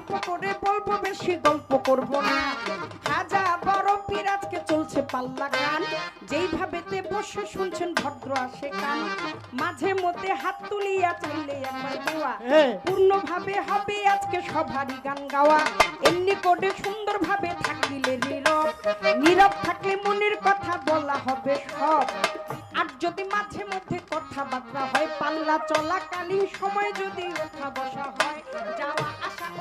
অল্প করে বলব বেশি গল্প করব না। খাজা বড় পীর আজকে চলছে পাল্লা গান যেইভাবেতে বসে শুনছেন ভদ্র আসে কান। মাঝে মধ্যে হাত তুলিয়া চাইলে একবার দেওয়া। পূর্ণভাবে হবে আজকে সবারই গান গাওয়া। এমনি করে সুন্দরভাবে থাকিলে নীরব। নীরব থাকলে মনের কথা বলা হবে সব। আর যদি মাঝে মধ্যে কথাবার্তা হয় পাল্লা চলাকালীন সময় যদি ওঠা বসা হয় আসা